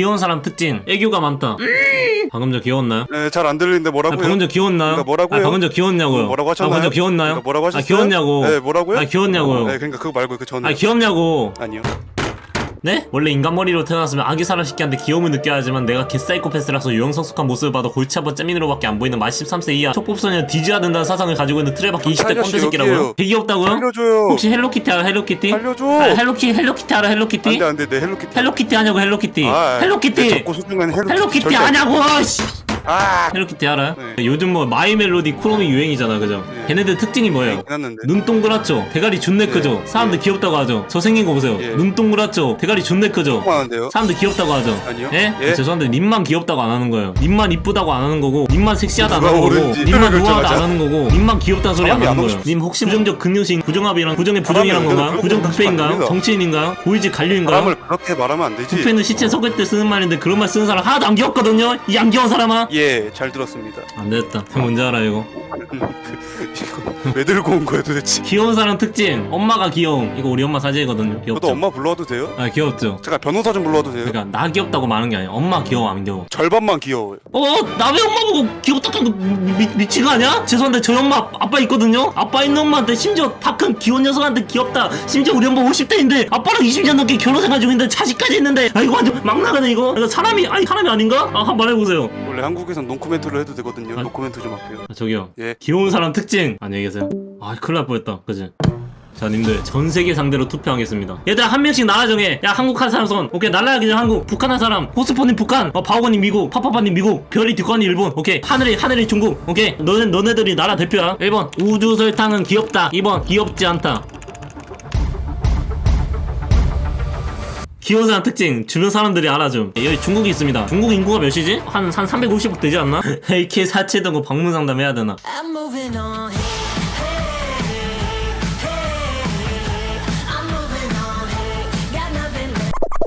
귀여운 사람 특징 애교가 많다 방금 전 귀여웠나요? 네, 잘 안 들리는데 아, 뭐라고요? 방금 전 귀여웠나요? 그러니까 뭐라고요? 아, 방금 전 귀여웠냐고요? 뭐라고 아, 하셨나요? 방금 전 귀여웠나요? 그러니까 뭐라고 하셨어요? 아, 귀여웠냐고? 네, 뭐라고요? 아, 귀여웠냐고요? 네, 그러니까 그거 말고 그 전에. 아, 귀엽냐고? 아니요. 네? 원래 인간 머리로 태어났으면 아기 사람 새끼한테 귀여움을 느껴야 하지만 내가 개사이코패스라서 유형성숙한 모습을 봐도 골치 아파 잼민으로밖에 안 보이는 만 13세 이하 촉법소년 뒤져야 된다는 사상을 가지고 있는 트레바키 20대 아저씨, 꼰대 새끼라고요? 되게 귀엽다고요? 살려줘요. 혹시 헬로키티 알아 헬로키티? 살려줘. 아, 헬로키 헬로키티 알아 헬로키티? 안돼 안돼 내 헬로키티. 헬로키티 하냐고 헬로키티 아, 헬로키티 내 작고 소중한 헬로키티. 헬로키티 절대- 하냐고 씨. 아. 헬로키티 알아요? 네. 요즘 뭐 마이 멜로디 쿠로미 유행이잖아 그죠? 네. 걔네들 특징이 뭐예요? 해놨는데. 눈 동그랗죠? 대가리 존내 예, 크죠? 사람들 예. 귀엽다고 하죠? 저 생긴 거 보세요 예. 눈 동그랗죠? 대가리 존내 크죠? 많은데요. 사람들 귀엽다고 하죠? 아니요. 예? 예. 죄송한데 님만 귀엽다고 안 하는 거예요 님만 이쁘다고 안 하는 거고 님만 섹시하다 안 누가 하는 거고 옳은지 님만 결정하자. 우아하다 안 하는 거고 님만 귀엽다는 소리 안 사람이 하는 안 거예요 님 혹시 부정적 극료신 부정합이랑 부정의 부정이란 사람이 건가요? 의견을 부정 그렇게 부패인가요? 말하면 안 정치인인가요? 고위직 관료인가요? 사람을 그렇게 말하면 안 되지. 부패는 시체 속일 때 쓰는 말인데 그런 말 쓰는 사람 하나도 안 귀엽거든요 이 안 귀여운 사람아 예, 잘 들었습니다. 안 됐다 뭔지 알아 이거 이거 왜 들고 온 거야 도대체? 귀여운 사람 특징 엄마가 귀여움 이거 우리 엄마 사진이거든요 귀엽죠? 저도 엄마 불러와도 돼요? 아 귀엽죠 제가 변호사 좀 불러와도 돼요? 그러니까 나 귀엽다고 말하는 게 아니야 엄마 귀여워 안 귀여워 절반만 귀여워요. 어? 나왜 엄마 보고 귀엽다는 거 미, 미친 거 아니야? 죄송한데 저희 엄마 아빠 있거든요? 아빠 있는 엄마한테 심지어 다 큰 귀여운 녀석한테 귀엽다 심지어 우리 엄마 50대인데 아빠랑 20년 넘게 결혼 생활 중인데 자식까지 있는데 아 이거 완전 막 나가네 이거 이거 사람이 아니 사람이 아닌가? 아 한번 말해보세요 원래 한국에선 노코멘트를 해도 되거든요. 아. 노코멘트 좀 할게요. 아, 저기요 예. 귀여운 사람 특징 안녕히 계세요 아 큰일 날 뻔했다. 그지? 자 님들 전 세계 상대로 투표하겠습니다. 얘들아 한 명씩 나라 정해. 야 한국 한 사람 손. 오케이 날라야 그냥 한국. 북한 한 사람. 호스포님 북한. 어 바오건님 미국. 파파파님 미국. 별이 뒷관이 일본. 오케이 하늘이 하늘이 중국. 오케이 너네 너네들이 나라 대표야. 1번 우주 설탕은 귀엽다. 2번 귀엽지 않다. 사람 특징. 주변 사람들이 알아줌. 여기 중국이 있습니다. 중국 인구가 몇이지? 한, 한 350억 되지 않나? AK 사치던 거 방문 상담 해야 되나.